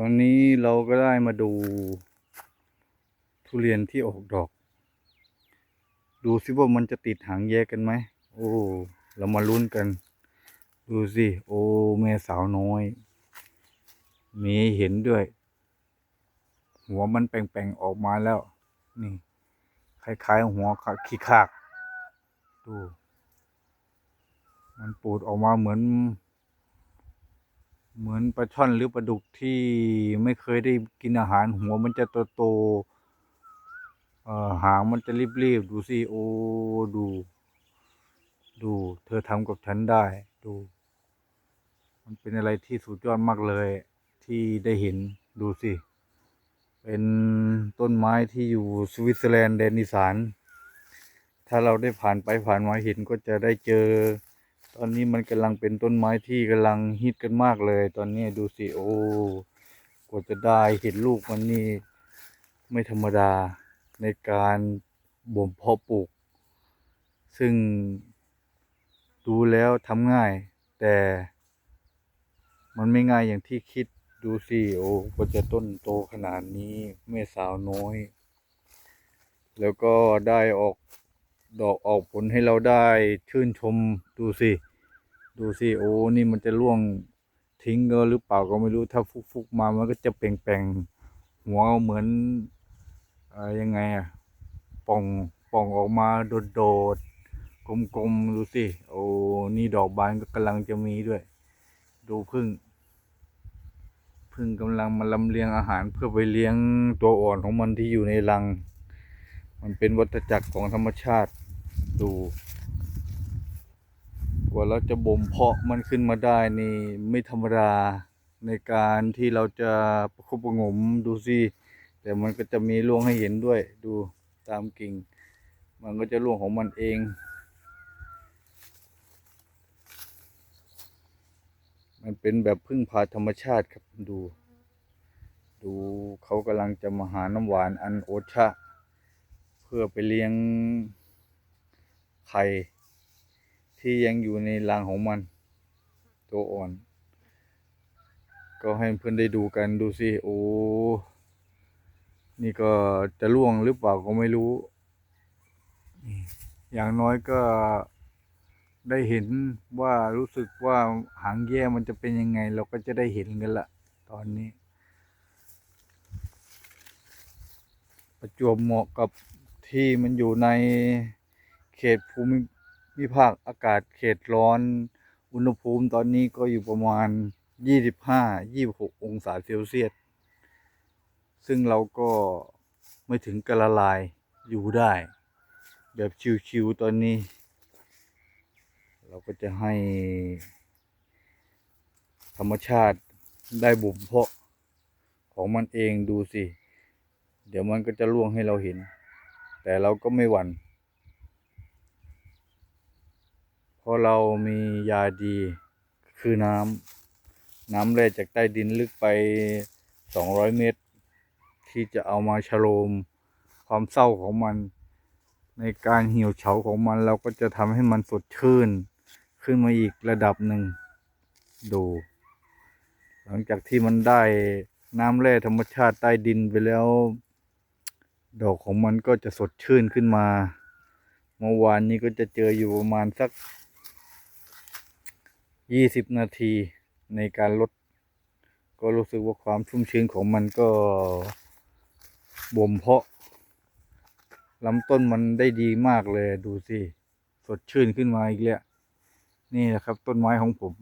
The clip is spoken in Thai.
ตอนนี้เราก็ได้มาดู ทุเรียนที่ออกดอก ดูสิว่ามันจะติดหางแยกกันไหม โอ้ เรามาลุ้นกัน ดูสิ โอ้แม่สาวน้อย มีเห็นด้วย หัวมันแป่งๆออกมาแล้ว นี่ คล้ายๆหัวขี้ขาก ดู มันปูดออกมาเหมือน เหมือนปลาช่อนหรือปลาดุกที่ไม่เคยได้กินอาหารหัวมันจะโตๆเอ่อหางมันจะรีบๆดูสิโอ้ดู ดู เธอทำกับฉันได้ดู มันเป็นอะไรที่สุดยอดมากเลย ที่ได้เห็นดูสิ เป็นต้นไม้ที่อยู่สวิตเซอร์แลนด์แดนอีสานถ้าเราได้ผ่านไปผ่านมาเห็นก็จะได้เจอ ตอนนี้มันกำลังเป็นต้นไม้ที่กำลังฮิตกันมากเลย ตอนนี้ดูสิโอ้กว่าจะได้เห็นลูกมันนี่ไม่ธรรมดาในการบ่มเพาะปลูก ซึ่งดูแล้วทำง่าย แต่มันไม่ง่ายอย่างที่คิดดูสิโอ้กว่าจะต้นโตขนาดนี้แม่สาวน้อย แล้วก็ได้ออกดอกออกผลให้เราได้ชื่นชมดูสิ ดูสิโอ้นี่มันจะร่วงทิ้งก็หรือเปล่าก็ไม่รู้ถ้าฟุกฟุกๆมามันก็จะเปล่งแปลงๆหัวเหมือนอยังไงอะป่องป่องออกมาโดดโดดๆกลมๆดูสิโอ้นี่ดอกบานก็กำลังจะมีด้วย ดูพึ่งพึ่งกำลังมาลำเลียงอาหารเพื่อไปเลี้ยงตัวอ่อนของมันที่อยู่ในรัง มันเป็นวัฏจักรของธรรมชาติดู กว่าเราจะบ่มเพาะมันขึ้นมาได้นี่ไม่ธรรมดาในการที่เราจะประคบประงมดูสิแต่มันก็จะมีร่วงให้เห็นด้วยดูตามกิ่ง มันก็จะร่วงของมันเองมันเป็นแบบพึ่งพาธรรมชาติครับดู ดูเขากำลังจะมาหาน้ำหวานอันโอชะ เพื่อไปเลี้ยงไข่ ที่ยังอยู่ในรังของมัน ตัวอ่อน ก็ให้เพื่อนได้ดูกันดูสิโอ้ นี่ก็จะล่วงหรือเปล่าก็ไม่รู้ อย่างน้อยก็ได้เห็นว่ารู้สึกว่าหางแย่มันจะเป็นยังไง เราก็จะได้เห็นกันละตอนนี้ ประจวบเหมาะกับที่มันอยู่ในเขตภูมิ วิภาคอากาศเขตร้อน อุณหภูมิตอนนี้ก็อยู่ประมาณ 25-26 องศาเซลเซียส ซึ่งเราก็ไม่ถึงกระละลายอยู่ได้ แบบชิวๆตอนนี้ เราก็จะให้ ธรรมชาติได้บ่มเพาะของมันเองดูสิ เดี๋ยวมันก็จะล่วงให้เราเห็น แต่เราก็ไม่หวั่นพ ราะเรามียาดีคือน้ำน้ำแร่จากใต้ดินลึกไป 200 เมตร ที่จะเอามาชโลมความเศร้าของมัน ในการเหี่ยวเฉาของมันเราก็จะทำให้มันสดชื่น ขึ้นมาอีกระดับหนึ่งดู หลังจากที่มันได้น้ำแร่ธรรมชาติใต้ดินไปแล้ว ดอกของมันก็จะสดชื่นขึ้นมา เมื่อวานนี้ก็จะเจออยู่ประมาณสัก ยี่สิบนาทีในการลด ก็รู้สึกว่าความชุ่มชื้นของมันก็บ่มเพาะลำต้นมันได้ดีมากเลยดูสิ สดชื่นขึ้นมาอีกแล้วนี่แหละครับต้นไม้ของผม